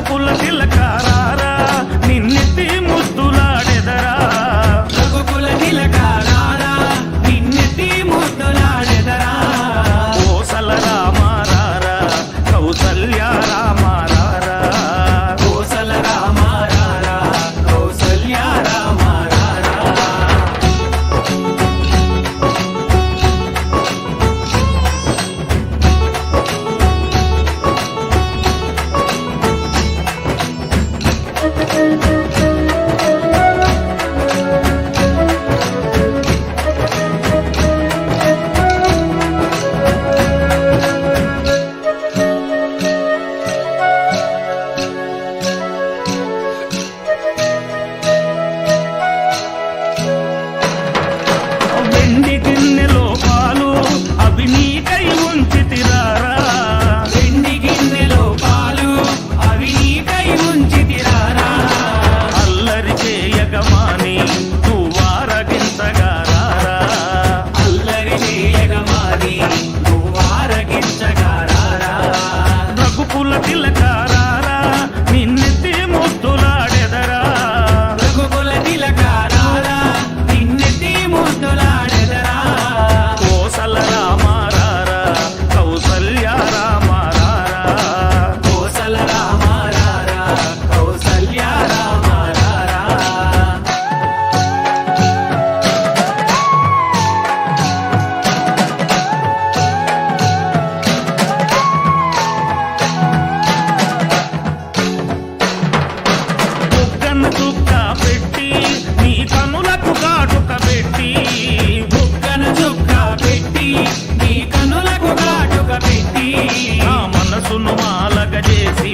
పుల్ల తిలకారారా నిన్నెత్తి ముద్దులాడెదరా నా మనసును మాలగ చేసి